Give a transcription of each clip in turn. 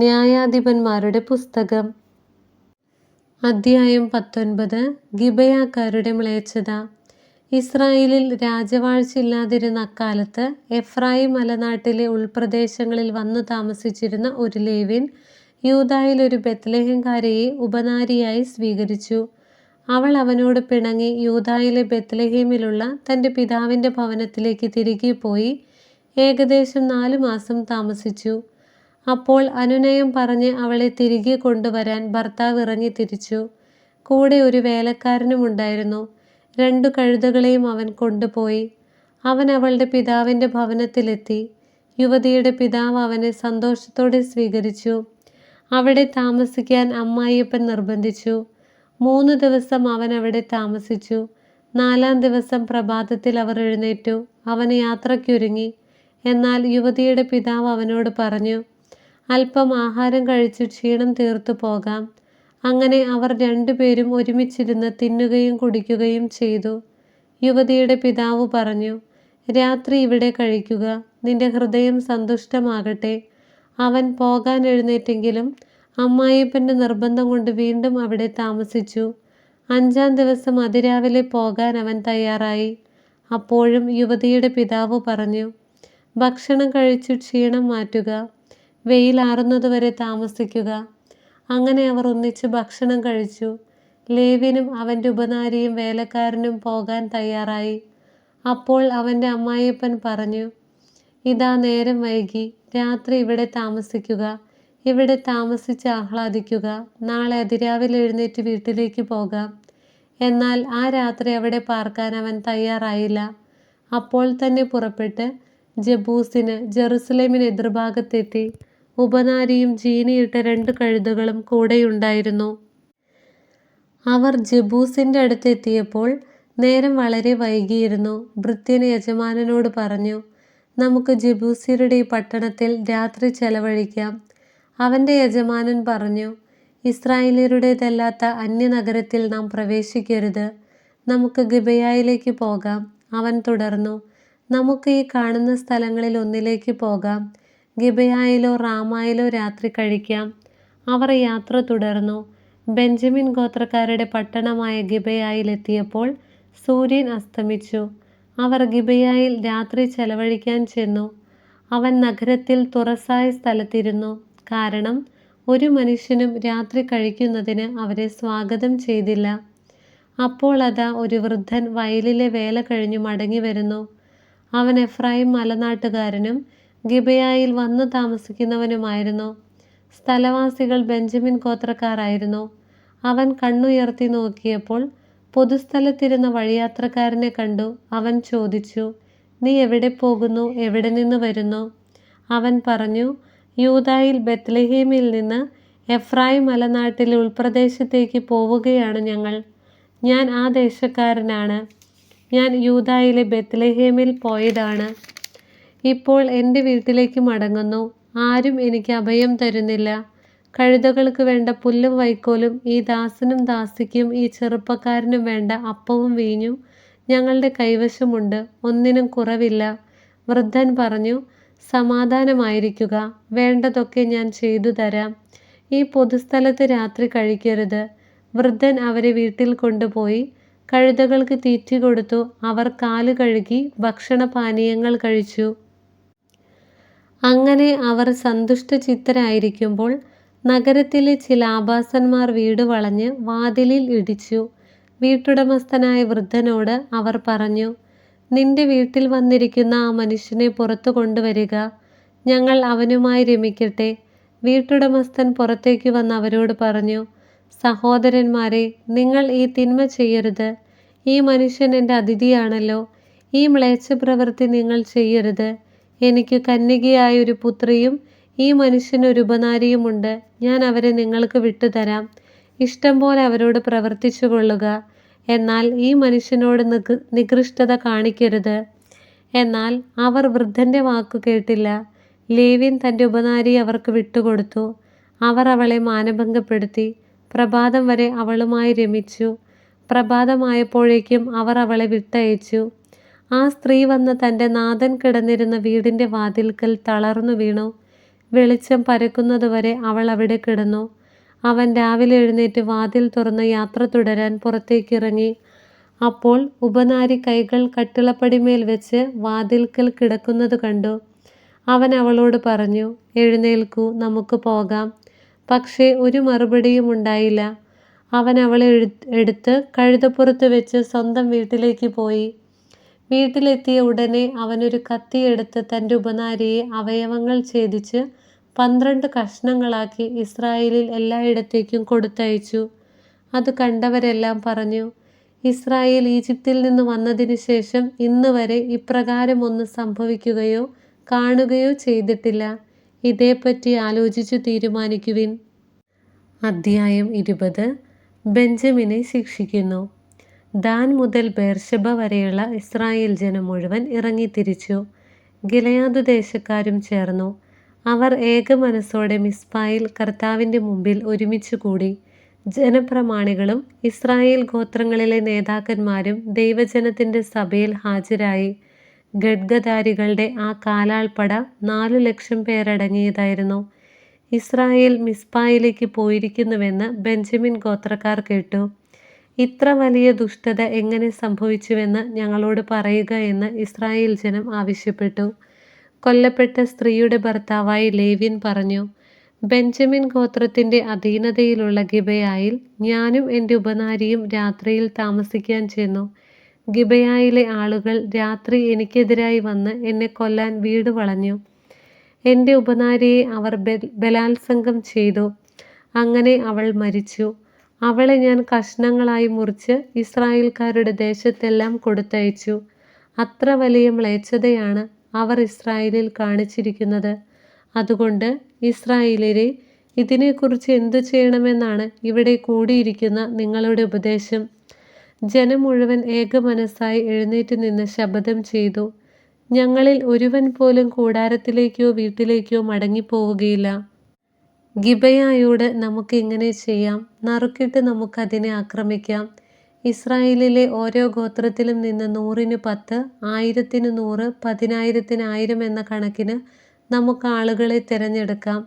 ന്യായാധിപന്മാരുടെ പുസ്തകം അധ്യായം പത്തൊൻപത് ഗിബയാക്കാരുടെ മ്ലേച്ഛത ഇസ്രായേലിൽ രാജവാഴ്ചയില്ലാതിരുന്ന അക്കാലത്ത് എഫ്രായിം മലനാട്ടിലെ ഉൾപ്രദേശങ്ങളിൽ വന്നു താമസിച്ചിരുന്ന ഒരു ലേവിൻ യൂതായിൽ ഒരു ബത്ലഹേംകാരയെ ഉപനാരിയായി സ്വീകരിച്ചു. അവൾ അവനോട് പിണങ്ങി യൂതായിലെ ബെത്ലഹേമിലുള്ള തന്റെ പിതാവിന്റെ ഭവനത്തിലേക്ക് തിരികെ പോയി ഏകദേശം നാലു മാസം താമസിച്ചു. അപ്പോൾ അനുനയം പറഞ്ഞ് അവളെ തിരികെ കൊണ്ടുവരാൻ ഭർത്താവ് ഇറങ്ങി തിരിച്ചു കൂടെ ഒരു വേലക്കാരനും ഉണ്ടായിരുന്നു രണ്ടു കഴുതകളെയും അവൻ കൊണ്ടുപോയി. അവൻ അവളുടെ പിതാവിന്റെ ഭവനത്തിലെത്തി. യുവതിയുടെ പിതാവ് അവനെ സന്തോഷത്തോടെ സ്വീകരിച്ചു. അവിടെ താമസിക്കാൻ അമ്മായിയപ്പൻ നിർബന്ധിച്ചു. മൂന്ന് ദിവസം അവൻ അവിടെ താമസിച്ചു. നാലാം ദിവസം പ്രഭാതത്തിൽ അവർ എഴുന്നേറ്റു. അവൻ യാത്രയ്ക്കൊരുങ്ങി. എന്നാൽ യുവതിയുടെ പിതാവ് അവനോട് പറഞ്ഞു, അല്പം ആഹാരം കഴിച്ചു ക്ഷീണം തീർത്തു പോകാം. അങ്ങനെ അവർ രണ്ടുപേരും ഒരുമിച്ചിരുന്ന് തിന്നുകയും കുടിക്കുകയും ചെയ്തു. യുവതിയുടെ പിതാവ് പറഞ്ഞു, രാത്രി ഇവിടെ കഴിക്കുക. നിന്റെ ഹൃദയം സന്തുഷ്ടമാകട്ടെ. അവൻ പോകാൻ എഴുന്നേറ്റെങ്കിലും അമ്മായിയപ്പന്റെ നിർബന്ധം കൊണ്ട് വീണ്ടും അവിടെ താമസിച്ചു. അഞ്ചാം ദിവസം അതിരാവിലെ പോകാൻ അവൻ തയ്യാറായി. അപ്പോഴും യുവതിയുടെ പിതാവ് പറഞ്ഞു, ഭക്ഷണം കഴിച്ചു ക്ഷീണം മാറ്റുക. വെയിൽ വരെ താമസിക്കുക. അങ്ങനെ അവർ ഒന്നിച്ച് ഭക്ഷണം കഴിച്ചു. ലേവ്യനും അവന്റെ ഉപനാരിയും വേലക്കാരനും പോകാൻ തയ്യാറായി. അപ്പോൾ അവന്റെ അമ്മായിയപ്പൻ പറഞ്ഞു, ഇതാ നേരം വൈകി. രാത്രി ഇവിടെ താമസിക്കുക. ഇവിടെ താമസിച്ച് ആഹ്ലാദിക്കുക. നാളെ അതിരാവിലെ എഴുന്നേറ്റ് വീട്ടിലേക്ക് പോകാം. എന്നാൽ ആ രാത്രി അവിടെ പാർക്കാൻ അവൻ തയ്യാറായില്ല. അപ്പോൾ തന്നെ പുറപ്പെട്ട് ജബൂസിന് ജെറുസലേമിന് എതിർഭാഗത്തെത്തി. ഉപനാരിയും ജീനിയിട്ട രണ്ട് കഴുതകളും കൂടെയുണ്ടായിരുന്നു. അവർ ജബൂസിന്റെ അടുത്തെത്തിയപ്പോൾ നേരം വളരെ വൈകിയിരുന്നു. ഭൃത്യൻ യജമാനനോട് പറഞ്ഞു, നമുക്ക് ജബൂസിയുടെ ഈ പട്ടണത്തിൽ രാത്രി ചെലവഴിക്കാം. അവന്റെ യജമാനൻ പറഞ്ഞു, ഇസ്രായേലിയരുടേതല്ലാത്ത അന്യനഗരത്തിൽ നാം പ്രവേശിക്കരുത്. നമുക്ക് ഗിബയായിലേക്ക് പോകാം. അവൻ തുടർന്നു, നമുക്ക് ഈ കാണുന്ന സ്ഥലങ്ങളിൽ ഒന്നിലേക്ക് പോകാം. ഗിബെയയിലോ റാമായിലോ രാത്രി കഴിക്കാം. അവർ യാത്ര തുടർന്നു. ബെഞ്ചമിൻ ഗോത്രക്കാരുടെ പട്ടണമായ ഗിബയായിലെത്തിയപ്പോൾ സൂര്യൻ അസ്തമിച്ചു. അവർ ഗിബയായിൽ രാത്രി ചെലവഴിക്കാൻ ചെന്നു. അവൻ നഗരത്തിൽ തുറസായ സ്ഥലത്തിരുന്നു. കാരണം ഒരു മനുഷ്യനും രാത്രി കഴിക്കുന്നതിന് അവരെ സ്വാഗതം ചെയ്തില്ല. അപ്പോൾ അതാ ഒരു വൃദ്ധൻ വയലിലെ വേല കഴിഞ്ഞു മടങ്ങി വരുന്നു അവൻ എഫ്രായിം മലനാട്ടുകാരനും ഗിബെയയിൽ വന്നു താമസിക്കുന്നവനുമായിരുന്നു. സ്ഥലവാസികൾ ബെഞ്ചമിൻ ഗോത്രക്കാരായിരുന്നു. അവൻ കണ്ണുയർത്തി നോക്കിയപ്പോൾ പൊതുസ്ഥലത്തിരുന്ന വഴിയാത്രക്കാരനെ കണ്ടു. അവൻ ചോദിച്ചു, നീ എവിടെ പോകുന്നു? എവിടെ നിന്ന് വരുന്നു? അവൻ പറഞ്ഞു, യൂതായിൽ ബത്ലഹീമിൽ നിന്ന് എഫ്രായിം മലനാട്ടിലെ ഉൾപ്രദേശത്തേക്ക് പോവുകയാണ് ഞങ്ങൾ. ഞാൻ ആ ദേശക്കാരനാണ്. ഞാൻ യൂതായിലെ ബെത്ലഹേമിൽ പോയതാണ്. ഇപ്പോൾ എന്റെ വീട്ടിലേക്ക് മടങ്ങുന്നു. ആരും എനിക്ക് അഭയം തരുന്നില്ല. കഴുതകൾക്ക് വേണ്ട പുല്ലും വൈക്കോലും ഈ ദാസനും ദാസിക്കും ഈ ചെറുപ്പക്കാരനും വേണ്ട അപ്പവും വീഞ്ഞും ഞങ്ങളുടെ കൈവശമുണ്ട്. ഒന്നിനും കുറവില്ല. വൃദ്ധൻ പറഞ്ഞു, സമാധാനമായിരിക്കുക. വേണ്ടതൊക്കെ ഞാൻ ചെയ്തു തരാം. ഈ പൊതുസ്ഥലത്ത് രാത്രി കഴിക്കരുത്. വൃദ്ധൻ അവരെ വീട്ടിൽ കൊണ്ടുപോയി കഴുതകൾക്ക് തീറ്റി കൊടുത്തു. അവർ കാൽ കഴുകി ഭക്ഷണപാനീയങ്ങൾ കഴിച്ചു. അങ്ങനെ അവർ സന്തുഷ്ടചിത്തരായിരിക്കുമ്പോൾ നഗരത്തിലെ ചില ആഭാസന്മാർ വീട് വളഞ്ഞ് വാതിലിൽ ഇടിച്ചു. വീട്ടുടമസ്ഥനായ വൃദ്ധനോട് അവർ പറഞ്ഞു, നിന്റെ വീട്ടിൽ വന്നിരിക്കുന്ന ആ മനുഷ്യനെ പുറത്തു കൊണ്ടുവരിക. ഞങ്ങൾ അവനുമായി രമിക്കട്ടെ. വീട്ടുടമസ്ഥൻ പുറത്തേക്ക് വന്ന് അവരോട് പറഞ്ഞു, സഹോദരന്മാരെ, നിങ്ങൾ ഈ തിന്മ ചെയ്യരുത്. ഈ മനുഷ്യൻ എന്റെ അതിഥിയാണല്ലോ. ഈ മ്ലേച്ഛപ്രവൃത്തി നിങ്ങൾ ചെയ്യരുത്. എനിക്ക് കന്യകയായ ഒരു പുത്രിയും ഈ മനുഷ്യന് ഒരു ഉപനാരിയുമുണ്ട്. ഞാൻ അവരെ നിങ്ങൾക്ക് വിട്ടുതരാം. ഇഷ്ടം പോലെ അവരോട് പ്രവർത്തിച്ചു കൊള്ളുക എന്നാൽ ഈ മനുഷ്യനോട് നികൃഷ്ടത കാണിക്കരുത്. എന്നാൽ അവർ വൃദ്ധന്റെ വാക്കു കേട്ടില്ല. ലേവ്യൻ തന്റെ ഉപനാരി അവർക്ക് വിട്ടുകൊടുത്തു. അവർ അവളെ മാനഭംഗപ്പെടുത്തി. പ്രഭാതം വരെ അവളുമായി രമിച്ചു. പ്രഭാതമായപ്പോഴേക്കും അവർ അവളെ വിട്ടയച്ചു. ആ സ്ത്രീ വന്ന് തന്റെ നാഥൻ കിടന്നിരുന്ന വീടിന്റെ വാതിൽക്കൽ തളർന്നു വീണു. വെളിച്ചം പരക്കുന്നതുവരെ അവൾ അവിടെ കിടന്നു. അവൻ രാവിലെ എഴുന്നേറ്റ് വാതിൽ തുറന്ന് യാത്ര തുടരാൻ പുറത്തേക്കിറങ്ങി. അപ്പോൾ ഉപനാരി കൈകൾ കട്ടിളപ്പടിമേൽ വെച്ച് വാതിൽക്കൽ കിടക്കുന്നത് കണ്ടു. അവൻ അവളോട് പറഞ്ഞു എഴുന്നേൽക്കൂ നമുക്ക് പോകാം. പക്ഷേ ഒരു മറുപടിയും ഉണ്ടായില്ല. അവൻ അവളെ എടുത്ത് കഴുതപ്പുറത്ത് വെച്ച് സ്വന്തം വീട്ടിലേക്ക് പോയി. വീട്ടിലെത്തിയ ഉടനെ അവനൊരു കത്തിയെടുത്ത് തന്റെ ഉപനാരിയെ അവയവങ്ങൾ ഛേദിച്ച് പന്ത്രണ്ട് കഷ്ണങ്ങളാക്കി ഇസ്രായേലിൽ എല്ലായിടത്തേക്കും കൊടുത്തയച്ചു. അത് കണ്ടവരെല്ലാം പറഞ്ഞു ഇസ്രായേൽ ഈജിപ്തിൽ നിന്ന് വന്നതിന് ശേഷം ഇന്ന് വരെ ഇപ്രകാരം ഒന്ന് സംഭവിക്കുകയോ കാണുകയോ ചെയ്തിട്ടില്ല. ഇതേപ്പറ്റി ആലോചിച്ചു തീരുമാനിക്കുവിൻ. അധ്യായം ഇരുപത്. ബെഞ്ചമിനെ ശിക്ഷിക്കുന്നു. ദാൻ മുതൽ ബേർഷബ വരെയുള്ള ഇസ്രായേൽ ജനം മുഴുവൻ ഇറങ്ങിത്തിരിച്ചു ഗിലയാതു ദേശക്കാരും ചേർന്നു. അവർ ഏക മനസ്സോടെ മിസ്പായിൽ കർത്താവിന്റെ മുമ്പിൽ ഒരുമിച്ച് കൂടി. ജനപ്രമാണികളും ഇസ്രായേൽ ഗോത്രങ്ങളിലെ നേതാക്കന്മാരും ദൈവജനത്തിന്റെ സഭയിൽ ഹാജരായി. ഖഡ്ഗധാരികളുടെ ആ കാലാൾപ്പട നാലു ലക്ഷം പേരടങ്ങിയതായിരുന്നു. ഇസ്രായേൽ മിസ്പായിലേക്ക് പോയിരിക്കുന്നുവെന്ന് ബെഞ്ചമിൻ ഗോത്രക്കാർ കേട്ടു. ഇത്ര വലിയ ദുഷ്ടത എങ്ങനെ സംഭവിച്ചുവെന്ന് ഞങ്ങളോട് പറയുക എന്ന് ഇസ്രായേൽ ജനം ആവശ്യപ്പെട്ടു. കൊല്ലപ്പെട്ട സ്ത്രീയുടെ ഭർത്താവായി ലേവ്യൻ പറഞ്ഞു ബെഞ്ചമിൻ ഗോത്രത്തിന്റെ അധീനതയിലുള്ള ഗിബയായിൽ ഞാനും എന്റെ ഉപനാരിയും രാത്രിയിൽ താമസിക്കാൻ ചെന്നു. ഗിബയായിലെ ആളുകൾ രാത്രി എനിക്കെതിരായി വന്ന് എന്നെ കൊല്ലാൻ വീട് വളഞ്ഞു. എന്റെ ഉപനാരിയെ അവർ ബലാത്സംഗം ചെയ്തു. അങ്ങനെ അവൾ മരിച്ചു. അവളെ ഞാൻ കഷ്ണങ്ങളായി മുറിച്ച് ഇസ്രായേൽക്കാരുടെ ദേശത്തെല്ലാം കൊടുത്തയച്ചു. അത്ര വലിയ മ്ലേച്ഛതയാണ് അവർ ഇസ്രായേലിൽ കാണിച്ചിരിക്കുന്നത്. അതുകൊണ്ട് ഇസ്രായേലിലെ ഇതിനെക്കുറിച്ച് എന്തു ചെയ്യണമെന്നാണ് ഇവിടെ കൂടിയിരിക്കുന്ന നിങ്ങളുടെ ഉപദേശം? ജനം മുഴുവൻ ഏകമനസ്സായി എഴുന്നേറ്റ് നിന്ന് ശപഥം ചെയ്തു. ഞങ്ങളിൽ ഒരുവൻ പോലും കൂടാരത്തിലേക്കോ വീട്ടിലേക്കോ മടങ്ങിപ്പോവുകയില്ല. ഗിബയായോട് നമുക്ക് ഇങ്ങനെ ചെയ്യാം. നറുക്കിട്ട് നമുക്കതിനെ ആക്രമിക്കാം. ഇസ്രായേലിലെ ഓരോ ഗോത്രത്തിലും നിന്ന് നൂറിന് പത്ത് ആയിരത്തിന് നൂറ് പതിനായിരത്തിന് ആയിരം എന്ന കണക്കിന് നമുക്ക് ആളുകളെ തിരഞ്ഞെടുക്കാം.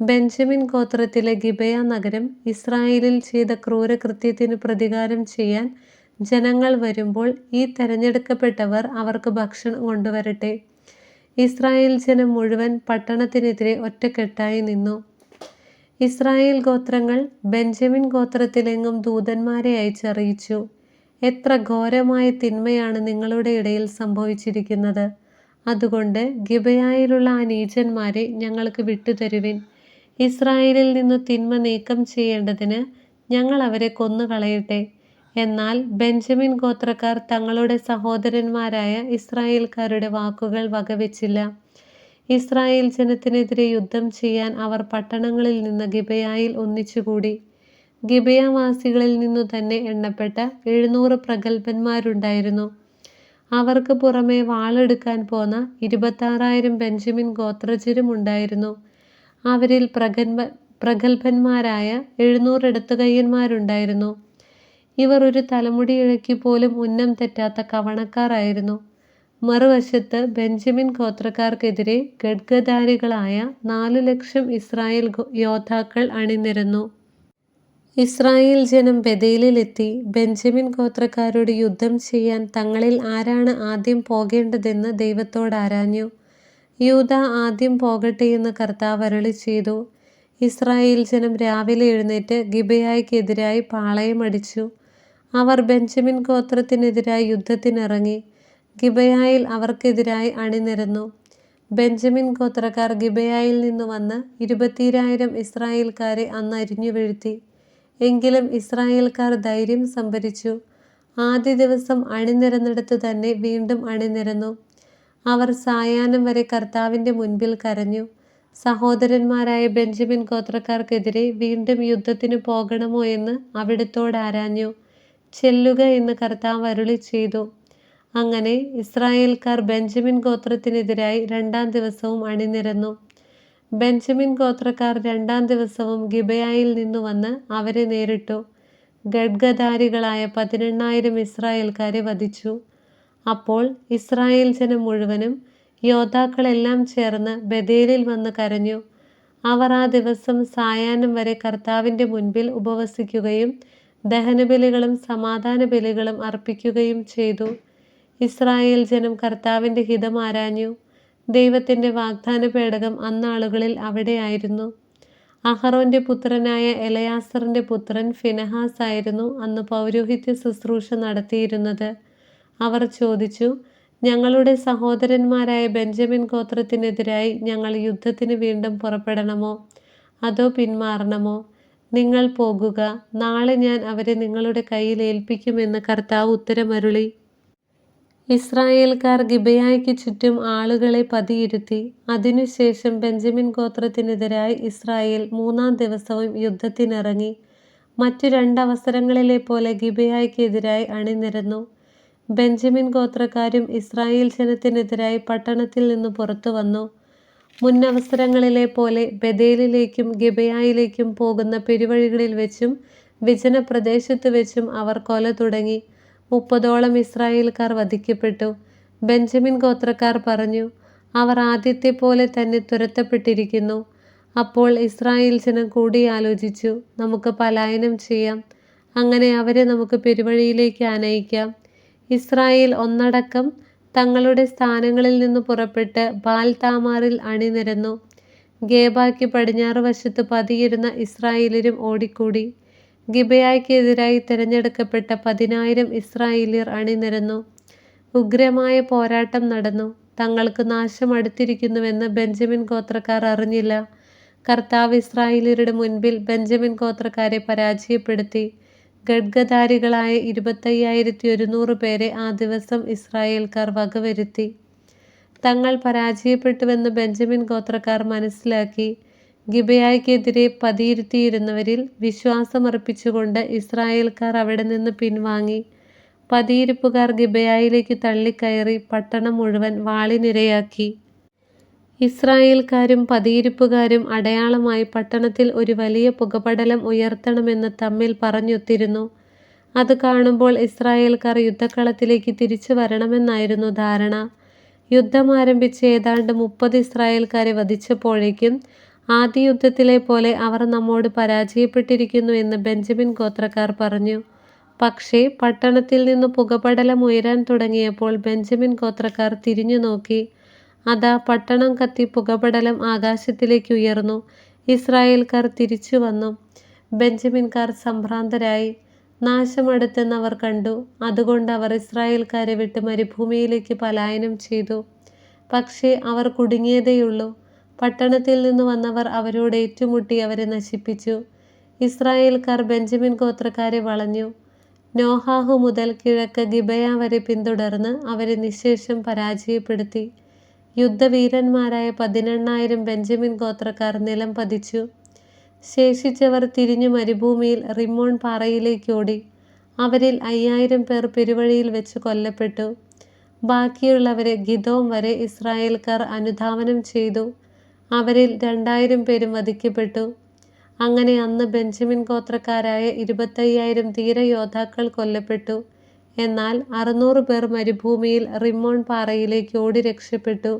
ബെഞ്ചമിൻ ഗോത്രത്തിലെ ഗിബയ നഗരം ഇസ്രായേലിൽ ചെയ്ത ക്രൂരകൃത്യത്തിന് പ്രതികാരം ചെയ്യാൻ ജനങ്ങൾ വരുമ്പോൾ ഈ തെരഞ്ഞെടുക്കപ്പെട്ടവർ അവർക്ക് ഭക്ഷണം കൊണ്ടുവരട്ടെ. ഇസ്രായേൽ ജനം മുഴുവൻ പട്ടണത്തിനെതിരെ ഒറ്റക്കെട്ടായി നിന്നു. ഇസ്രായേൽ ഗോത്രങ്ങൾ ബെഞ്ചമിൻ ഗോത്രത്തിലെങ്ങും ദൂതന്മാരെ അയച്ചറിയിച്ചു. എത്ര ഘോരമായ തിന്മയാണ് നിങ്ങളുടെ ഇടയിൽ സംഭവിച്ചിരിക്കുന്നത്. അതുകൊണ്ട് ഗിബയായിലുള്ള ആ നീചന്മാരെ ഞങ്ങൾക്ക് വിട്ടുതരുവിൻ. ഇസ്രായേലിൽ നിന്ന് തിന്മ നീക്കം ചെയ്യേണ്ടതിന് ഞങ്ങൾ അവരെ കൊന്നുകളയട്ടെ. എന്നാൽ ബെഞ്ചമിൻ ഗോത്രക്കാർ തങ്ങളുടെ സഹോദരന്മാരായ ഇസ്രായേൽക്കാരുടെ വാക്കുകൾ വകവെച്ചില്ല. ഇസ്രായേൽ ജനത്തിനെതിരെ യുദ്ധം ചെയ്യാൻ അവർ പട്ടണങ്ങളിൽ നിന്ന് ഗിബയായിൽ ഒന്നിച്ചുകൂടി. ഗിബയാവാസികളിൽ നിന്നു തന്നെ എണ്ണപ്പെട്ട എഴുന്നൂറ് പ്രഗത്ഭന്മാരുണ്ടായിരുന്നു. അവർക്ക് പുറമെ വാളെടുക്കാൻ പോന്ന ഇരുപത്താറായിരം ബെഞ്ചമിൻ ഗോത്രജരും ഉണ്ടായിരുന്നു അവരിൽ പ്രഗത്ഭ പ്രഗത്ഭന്മാരായ എഴുന്നൂറ് എടുത്തുകയ്യന്മാരുണ്ടായിരുന്നു ഇവർ ഒരു തലമുടി ഇഴക്കി പോലും ഉന്നം തെറ്റാത്ത കവണക്കാരായിരുന്നു. മറുവശത്ത് ബെഞ്ചമിൻ ഗോത്രക്കാർക്കെതിരെ ഖഡ്ഗധാരികളായ നാലു ലക്ഷം ഇസ്രായേൽ യോദ്ധാക്കൾ അണിനിരന്നു. ഇസ്രായേൽ ജനം ബദയിലെത്തി ബെഞ്ചമിൻ ഗോത്രക്കാരോട് യുദ്ധം ചെയ്യാൻ തങ്ങളിൽ ആരാണ് ആദ്യം പോകേണ്ടതെന്ന് ദൈവത്തോട് ആരാഞ്ഞു. യൂത ആദ്യം പോകട്ടെയെന്ന് കർത്താവ് അരളി ചെയ്തു. ഇസ്രായേൽ ജനം രാവിലെ എഴുന്നേറ്റ് ഗിബയായ്ക്കെതിരായി പാളയമടിച്ചു. അവർ ബെഞ്ചമിൻ ഗോത്രത്തിനെതിരായി യുദ്ധത്തിനിറങ്ങി. ഗിബയായിൽ അവർക്കെതിരായി അണിനിരന്നു. ബെഞ്ചമിൻ ഗോത്രക്കാർ ഗിബയായിൽ നിന്ന് വന്ന് ഇരുപത്തിരായിരം ഇസ്രായേൽക്കാരെ അന്ന് അരിഞ്ഞു വീഴ്ത്തി. എങ്കിലും ഇസ്രായേൽക്കാർ ധൈര്യം സംഭരിച്ചു. ആദ്യ ദിവസം അണിനിരന്നിടത്ത് തന്നെ വീണ്ടും അണിനിരന്നു. അവർ സായാഹ്നം വരെ കർത്താവിന്റെ മുൻപിൽ കരഞ്ഞു. സഹോദരന്മാരായ ബെഞ്ചമിൻ ഗോത്രക്കാർക്കെതിരെ വീണ്ടും യുദ്ധത്തിന് പോകണമോ എന്ന് അവിടുത്തോട് ആരാഞ്ഞു. ചെല്ലുക എന്ന് കർത്താവ് അരുളി ചെയ്തു. അങ്ങനെ ഇസ്രായേൽക്കാർ ബെഞ്ചമിൻ ഗോത്രത്തിനെതിരായി രണ്ടാം ദിവസവും അണിനിരന്നു. ബെഞ്ചമിൻ ഗോത്രക്കാർ രണ്ടാം ദിവസവും ഗിബയായിൽ നിന്നു വന്ന് അവരെ നേരിട്ടു. ഗഡ്ഗധാരികളായ പതിനെണ്ണായിരം ഇസ്രായേൽക്കാരെ വധിച്ചു. അപ്പോൾ ഇസ്രായേൽ ജനം മുഴുവനും യോദ്ധാക്കളെല്ലാം ചേർന്ന് ബദേലിൽ വന്ന് കരഞ്ഞു. അവർ ആ ദിവസം സായാഹ്നം വരെ കർത്താവിന്റെ മുൻപിൽ ഉപവസിക്കുകയും ദഹനബലികളും സമാധാന ബലികളും അർപ്പിക്കുകയും ചെയ്തു. ഇസ്രായേൽ ജനം കർത്താവിന്റെ ഹിതം ആരാഞ്ഞു. ദൈവത്തിന്റെ വാഗ്ദാന പേടകം അന്നാളുകളിൽ അവിടെയായിരുന്നു. അഹറോന്റെ പുത്രനായ എലയാസറിന്റെ പുത്രൻ ഫിനഹാസ് ആയിരുന്നു അന്ന് പൗരോഹിത്യ ശുശ്രൂഷ നടത്തിയിരുന്നത്. അവർ ചോദിച്ചു ഞങ്ങളുടെ സഹോദരന്മാരായ ബെഞ്ചമിൻ ഗോത്രത്തിനെതിരായി ഞങ്ങൾ യുദ്ധത്തിന് വീണ്ടും പുറപ്പെടണമോ? അതോ പിന്മാറണമോ? നിങ്ങൾ പോകുക നാളെ ഞാൻ അവരെ നിങ്ങളുടെ കയ്യിൽ ഏൽപ്പിക്കുമെന്ന് കർത്താവ് ഉത്തരമരുളി. ഇസ്രായേൽക്കാർ ഗിബയായ്ക്ക് ചുറ്റും ആളുകളെ പതിയിരുത്തി. അതിനുശേഷം ബെഞ്ചമിൻ ഗോത്രത്തിനെതിരായി ഇസ്രായേൽ മൂന്നാം ദിവസവും യുദ്ധത്തിനിറങ്ങി. മറ്റു രണ്ടവസരങ്ങളിലെ പോലെ ഗിബയായ്ക്കെതിരായി അണിനിരന്നു. ബെഞ്ചമിൻ ഗോത്രക്കാരും ഇസ്രായേൽ ജനത്തിനെതിരായി പട്ടണത്തിൽ നിന്ന് പുറത്തു വന്നു. മുന്നവസരങ്ങളിലെ പോലെ ബദേലിലേക്കും ഗിബയായിലേക്കും പോകുന്ന പെരുവഴികളിൽ വെച്ചും വിജന പ്രദേശത്ത് വെച്ചും അവർ കൊല തുടങ്ങി. മുപ്പതോളം ഇസ്രായേൽക്കാർ വധിക്കപ്പെട്ടു. ബെഞ്ചമിൻ ഗോത്രക്കാർ പറഞ്ഞു അവർ ആദ്യത്തെ പോലെ തന്നെ തുരത്തപ്പെട്ടിരിക്കുന്നു. അപ്പോൾ ഇസ്രായേൽ ജനം കൂടിയാലോചിച്ചു നമുക്ക് പലായനം ചെയ്യാം. അങ്ങനെ അവരെ നമുക്ക് പെരുവഴിയിലേക്ക് ആനയിക്കാം. ഇസ്രായേൽ ഒന്നടക്കം തങ്ങളുടെ സ്ഥാനങ്ങളിൽ നിന്ന് പുറപ്പെട്ട് ബാൽ താമാറിൽ അണിനിരന്നു. ഗേബാക്ക് പടിഞ്ഞാറ് വശത്ത് പതിയിരുന്ന ഇസ്രായേലരും ഓടിക്കൂടി. ഗിബയായ്ക്കെതിരായി തിരഞ്ഞെടുക്കപ്പെട്ട പതിനായിരം ഇസ്രായേലിയർ അണിനിരന്നു. ഉഗ്രമായ പോരാട്ടം നടന്നു. തങ്ങൾക്ക് നാശം അടുത്തിരിക്കുന്നുവെന്ന് ബെഞ്ചമിൻ ഗോത്രക്കാർ അറിഞ്ഞില്ല. കർത്താവ് ഇസ്രായേലിയരുടെ മുൻപിൽ ബെഞ്ചമിൻ ഗോത്രക്കാരെ പരാജയപ്പെടുത്തി. ഖഡ്ഗധാരികളായ ഇരുപത്തയ്യായിരത്തി ഒരുന്നൂറ് പേരെ ആ ദിവസം ഇസ്രായേൽക്കാർ വകവരുത്തി. തങ്ങൾ പരാജയപ്പെട്ടുവെന്ന് ബെഞ്ചമിൻ ഗോത്രക്കാർ മനസ്സിലാക്കി. ഗിബയായ്ക്കെതിരെ പതിയിരുത്തിയിരുന്നവരിൽ വിശ്വാസമർപ്പിച്ചുകൊണ്ട് ഇസ്രായേൽക്കാർ അവിടെ നിന്ന് പിൻവാങ്ങി. പതിയിരിപ്പുകാർ ഗിബയായിലേക്ക് തള്ളിക്കയറി പട്ടണം മുഴുവൻ വാളിനിരയാക്കി. ഇസ്രായേൽക്കാരും പതിയിരിപ്പുകാരും അടയാളമായി പട്ടണത്തിൽ ഒരു വലിയ പുകപടലം ഉയർത്തണമെന്ന് തമ്മിൽ പറഞ്ഞൊത്തിരുന്നു. അത് കാണുമ്പോൾ ഇസ്രായേൽക്കാർ യുദ്ധക്കളത്തിലേക്ക് തിരിച്ചു വരണമെന്നായിരുന്നു ധാരണ. യുദ്ധം ആരംഭിച്ച് ഏതാണ്ട് മുപ്പത് ഇസ്രായേൽക്കാരെ വധിച്ചപ്പോഴേക്കും ആദ്യ യുദ്ധത്തിലെ പോലെ അവർ നമ്മോട് പരാജയപ്പെട്ടിരിക്കുന്നു എന്ന് ബെഞ്ചമിൻ ഗോത്രക്കാർ പറഞ്ഞു. പക്ഷേ പട്ടണത്തിൽ നിന്ന് പുകപടലം ഉയരാൻ തുടങ്ങിയപ്പോൾ ബെഞ്ചമിൻ ഗോത്രക്കാർ തിരിഞ്ഞു നോക്കി. അതാ പട്ടണം കത്തി പുകപടലം ആകാശത്തിലേക്ക് ഉയർന്നു. ഇസ്രായേൽക്കാർ തിരിച്ചു വന്നു. ബെഞ്ചമിൻകാർ സംഭ്രാന്തരായി. നാശമടുത്തെന്നവർ കണ്ടു. അതുകൊണ്ട് അവർ ഇസ്രായേൽക്കാരെ വിട്ട് മരുഭൂമിയിലേക്ക് പലായനം ചെയ്തു. പക്ഷേ അവർ കുടുങ്ങിയതേയുള്ളൂ. പട്ടണത്തിൽ നിന്ന് വന്നവർ അവരോട് ഏറ്റുമുട്ടി അവരെ നശിപ്പിച്ചു. ഇസ്രായേൽക്കാർ ബെഞ്ചമിൻ ഗോത്രക്കാരെ വളഞ്ഞു. നോഹാഹു മുതൽ കിഴക്ക് ഗിബയ വരെ പിന്തുടർന്ന് അവരെ നിശേഷം പരാജയപ്പെടുത്തി. യുദ്ധവീരന്മാരായ പതിനെണ്ണായിരം ബെഞ്ചമിൻ ഗോത്രക്കാർ നിലം പതിച്ചു. ശേഷിച്ചവർ തിരിഞ്ഞു മരുഭൂമിയിൽ റിമോൺ പാറയിലേക്ക് ഓടി. അവരിൽ അയ്യായിരം പേർ പെരുവഴിയിൽ വെച്ച് കൊല്ലപ്പെട്ടു. ബാക്കിയുള്ളവരെ ഗിതോം വരെ ഇസ്രായേൽക്കാർ അനുധാവനം ചെയ്തു. അവരിൽ രണ്ടായിരം പേരും വധിക്കപ്പെട്ടു. അങ്ങനെ അന്ന് ബെഞ്ചമിൻ ഗോത്രക്കാരായ ഇരുപത്തയ്യായിരം ധീരയോദ്ധാക്കൾ കൊല്ലപ്പെട്ടു. എന്നാൽ അറുന്നൂറ് പേർ മരുഭൂമിയിൽ റിമോൺ പാറയിലേക്ക് ഓടി രക്ഷപ്പെട്ടു.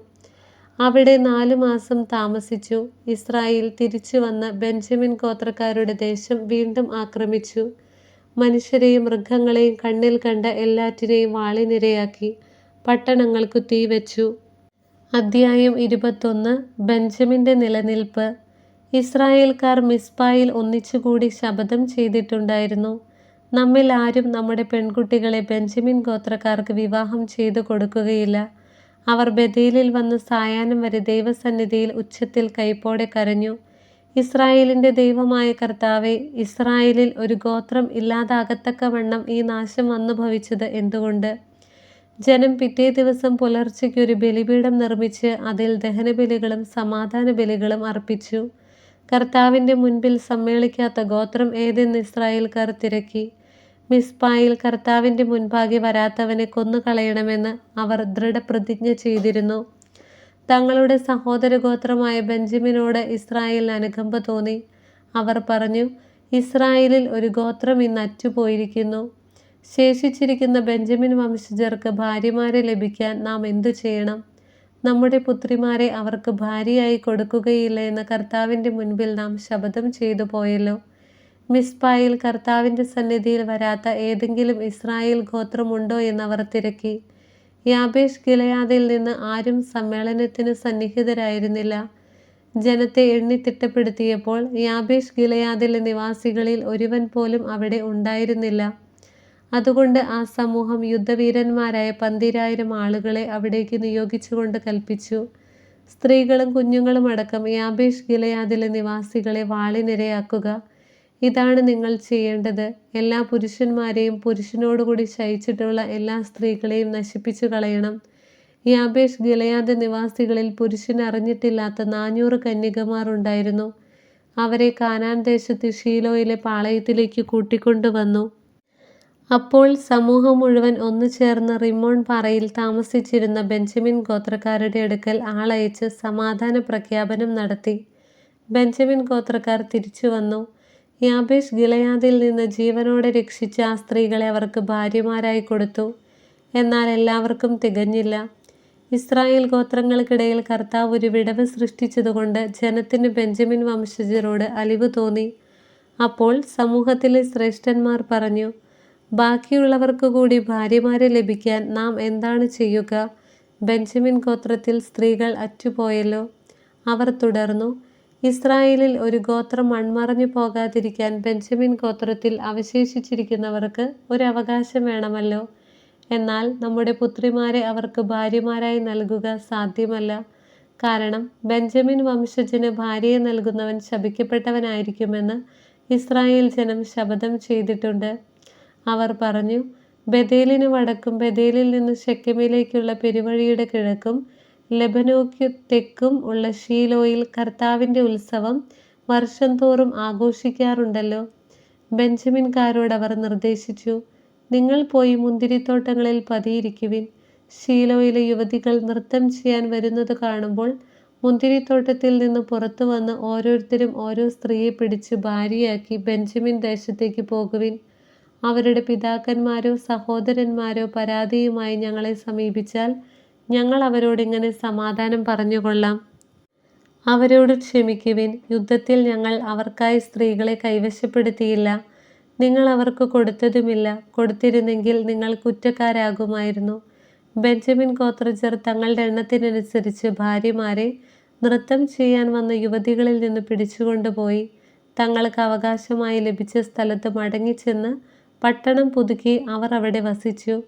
അവിടെ നാലു മാസം താമസിച്ചു. ഇസ്രായേൽ തിരിച്ചു വന്ന് ബെഞ്ചമിൻ ഗോത്രക്കാരുടെ ദേശം വീണ്ടും ആക്രമിച്ചു. മനുഷ്യരെയും മൃഗങ്ങളെയും കണ്ണിൽ കണ്ട എല്ലാറ്റിനെയും വാളിനിരയാക്കി പട്ടണങ്ങൾക്ക് തീവെച്ചു. അദ്ധ്യായം ഇരുപത്തൊന്ന്. ബെഞ്ചമിന്റെ നിലനിൽപ്പ്. ഇസ്രായേൽക്കാർ മിസ്പായിൽ ഒന്നിച്ചുകൂടി ശപഥം ചെയ്തിട്ടുണ്ടായിരുന്നു. നമ്മിൽ ആരും നമ്മുടെ പെൺകുട്ടികളെ ബെഞ്ചമിൻ ഗോത്രക്കാർക്ക് വിവാഹം ചെയ്തു കൊടുക്കുകയില്ല. അവർ ബഥേലിൽ വന്ന് സായാഹ്നം വരെ ദൈവസന്നിധിയിൽ ഉച്ചത്തിൽ കൈപ്പോടെ കരഞ്ഞു. ഇസ്രായേലിന്റെ ദൈവമായ കർത്താവെ ഇസ്രായേലിൽ ഒരു ഗോത്രം ഇല്ലാതാകത്തക്കവണ്ണം ഈ നാശം വന്നു ഭവിച്ചത് എന്തുകൊണ്ട്? ജനം പിറ്റേ ദിവസം പുലർച്ചയ്ക്ക് ഒരു ബലിപീഠം നിർമ്മിച്ച് അതിൽ ദഹനബലികളും സമാധാന ബലികളും അർപ്പിച്ചു. കർത്താവിന്റെ മുൻപിൽ സമ്മേളിക്കാത്ത ഗോത്രം ഏതെന്ന് ഇസ്രായേൽക്കാർ തിരക്കി. മിസ്പായിൽ കർത്താവിന്റെ മുൻപാകെ വരാത്തവനെ കൊന്നുകളയണമെന്ന് അവർ ദൃഢപ്രതിജ്ഞ ചെയ്തിരുന്നു. തങ്ങളുടെ സഹോദര ഗോത്രമായ ബെഞ്ചമിനോട് ഇസ്രായേലിന് അനുകമ്പ തോന്നി. അവർ പറഞ്ഞു ഇസ്രായേലിൽ ഒരു ഗോത്രം ഇന്ന് അറ്റുപോയിരിക്കുന്നു. ശേഷിച്ചിരിക്കുന്ന ബെഞ്ചമിൻ വംശജർക്ക് ഭാര്യമാരെ ലഭിക്കാൻ നാം എന്തു ചെയ്യണം? നമ്മുടെ പുത്രിമാരെ അവർക്ക് ഭാര്യയായി കൊടുക്കുകയില്ല എന്ന് കർത്താവിന്റെ മുൻപിൽ നാം ശപഥം ചെയ്തു പോയല്ലോ. മിസ്പായിൽ കർത്താവിന്റെ സന്നിധിയിൽ വരാത്ത ഏതെങ്കിലും ഇസ്രായേൽ ഗോത്രമുണ്ടോ എന്നവർ തിരക്കി. യാബേഷ് ഗിലയാദിൽ നിന്ന് ആരും സമ്മേളനത്തിന് സന്നിഹിതരായിരുന്നില്ല. ജനത്തെ എണ്ണിത്തിട്ടപ്പെടുത്തിയപ്പോൾ യാബേഷ് ഗിലയാദിലെ നിവാസികളിൽ ഒരുവൻ പോലും അവിടെ ഉണ്ടായിരുന്നില്ല. അതുകൊണ്ട് ആ സമൂഹം യുദ്ധവീരന്മാരായ പന്തിരായിരം ആളുകളെ അവിടേക്ക് നിയോഗിച്ചുകൊണ്ട് കൽപ്പിച്ചു. സ്ത്രീകളും കുഞ്ഞുങ്ങളും അടക്കം യാബേഷ് ഗിലയാദിലെ നിവാസികളെ വാളിനിരയാക്കുക. ഇതാണ് നിങ്ങൾ ചെയ്യേണ്ടത്. എല്ലാ പുരുഷന്മാരെയും പുരുഷനോടുകൂടി ശയിച്ചിട്ടുള്ള എല്ലാ സ്ത്രീകളെയും നശിപ്പിച്ചു കളയണം. യാബേഷ് ഗിലയാദ് നിവാസികളിൽ പുരുഷൻ അറിഞ്ഞിട്ടില്ലാത്ത നാനൂറ് കന്യകമാർ ഉണ്ടായിരുന്നു. അവരെ കാനാൻ ദേശത്ത് ഷീലോയിലെ പാളയത്തിലേക്ക് കൂട്ടിക്കൊണ്ടുവന്നു. അപ്പോൾ സമൂഹം മുഴുവൻ ഒന്നു ചേർന്ന് റിമോൺ പാറയിൽ താമസിച്ചിരുന്ന ബെഞ്ചമിൻ ഗോത്രക്കാരുടെ അടുക്കൽ ആളയച്ച് സമാധാന പ്രഖ്യാപനം നടത്തി. ബെഞ്ചമിൻ ഗോത്രക്കാർ തിരിച്ചു വന്നു. യാബേഷ് ഗിലയാദിൽ നിന്ന് ജീവനോടെ രക്ഷിച്ച ആ സ്ത്രീകളെ അവർക്ക് ഭാര്യമാരായി കൊടുത്തു. എന്നാൽ എല്ലാവർക്കും തികഞ്ഞില്ല. ഇസ്രായേൽ ഗോത്രങ്ങൾക്കിടയിൽ കർത്താവ് ഒരു വിടവ് സൃഷ്ടിച്ചതുകൊണ്ട് ജനത്തിന് ബെഞ്ചമിൻ വംശജരോട് അലിവ് തോന്നി. അപ്പോൾ സമൂഹത്തിലെ ശ്രേഷ്ഠന്മാർ പറഞ്ഞു ബാക്കിയുള്ളവർക്ക് കൂടി ഭാര്യമാരെ ലഭിക്കാൻ നാം എന്താണ് ചെയ്യുക? ബെഞ്ചമിൻ ഗോത്രത്തിൽ സ്ത്രീകൾ അറ്റുപോയല്ലോ. അവർ തുടർന്നു ഇസ്രായേലിൽ ഒരു ഗോത്രം മൺമറഞ്ഞു പോകാതിരിക്കാൻ ബെഞ്ചമിൻ ഗോത്രത്തിൽ അവശേഷിച്ചിരിക്കുന്നവർക്ക് ഒരു അവകാശം വേണമല്ലോ. എന്നാൽ നമ്മുടെ പുത്രിമാരെ അവർക്ക് ഭാര്യമാരായി നൽകുക സാധ്യമല്ല. കാരണം ബെഞ്ചമിൻ വംശജന് ഭാര്യയെ നൽകുന്നവൻ ശപിക്കപ്പെട്ടവനായിരിക്കുമെന്ന് ഇസ്രായേൽ ജനം ശപഥം ചെയ്തിട്ടുണ്ട്. അവർ പറഞ്ഞു ബദേലിന് വടക്കും ബദേലിൽ നിന്ന് ഷെക്കമിലേക്കുള്ള പെരുവഴിയുടെ കിഴക്കും ലെബനോയ്ക്ക് തെക്കും ഉള്ള ഷീലോയിൽ കർത്താവിന്റെ ഉത്സവം വർഷം തോറും ആഘോഷിക്കാറുണ്ടല്ലോ. ബെഞ്ചമിൻകാരോട് അവർ നിർദ്ദേശിച്ചു നിങ്ങൾ പോയി മുന്തിരിത്തോട്ടങ്ങളിൽ പതിയിരിക്കുവിൻ. ഷീലോയിലെ യുവതികൾ നൃത്തം ചെയ്യാൻ വരുന്നത് കാണുമ്പോൾ മുന്തിരിത്തോട്ടത്തിൽ നിന്ന് പുറത്തു വന്ന് ഓരോരുത്തരും ഓരോ സ്ത്രീയെ പിടിച്ച് ഭാര്യയാക്കി ബെഞ്ചമിൻ ദേശത്തേക്ക് പോകുവിൻ. അവരുടെ പിതാക്കന്മാരോ സഹോദരന്മാരോ പരാതിയുമായി ഞങ്ങളെ സമീപിച്ചാൽ ഞങ്ങൾ അവരോട് ഇങ്ങനെ സമാധാനം പറഞ്ഞുകൊള്ളാം. അവരോട് ക്ഷമിക്കുവിൻ. യുദ്ധത്തിൽ ഞങ്ങൾ അവർക്കായി സ്ത്രീകളെ കൈവശപ്പെടുത്തിയില്ല. നിങ്ങൾ അവർക്ക് കൊടുത്തതുമില്ല. കൊടുത്തിരുന്നെങ്കിൽ നിങ്ങൾ കുറ്റക്കാരാകുമായിരുന്നു. ബെഞ്ചമിൻ ഗോത്രജർ തങ്ങളുടെ എണ്ണത്തിനനുസരിച്ച് ഭാര്യമാരെ നൃത്തം ചെയ്യാൻ വന്ന യുവതികളിൽ നിന്ന് പിടിച്ചുകൊണ്ടുപോയി. തങ്ങൾക്ക് അവകാശമായി ലഭിച്ച സ്ഥലത്ത് മടങ്ങിച്ചെന്ന് പട്ടണം പുതുക്കി അവർ അവിടെ വസിച്ചു.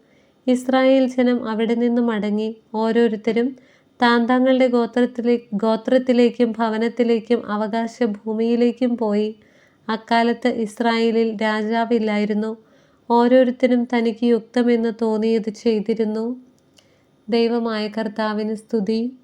ഇസ്രായേൽ ജനം അവിടെ നിന്ന് മടങ്ങി. ഓരോരുത്തരും താൻ തങ്ങളുടെ ഗോത്രത്തിലെ ഗോത്രത്തിലേക്കും ഭവനത്തിലേക്കും അവകാശ ഭൂമിയിലേക്കും പോയി. അക്കാലത്ത് ഇസ്രായേലിൽ രാജാവില്ലായിരുന്നു. ഓരോരുത്തരും തനിക്ക് യുക്തമെന്ന് തോന്നിയത് ചെയ്തിരുന്നു. ദൈവമായ കർത്താവിന് സ്തുതി.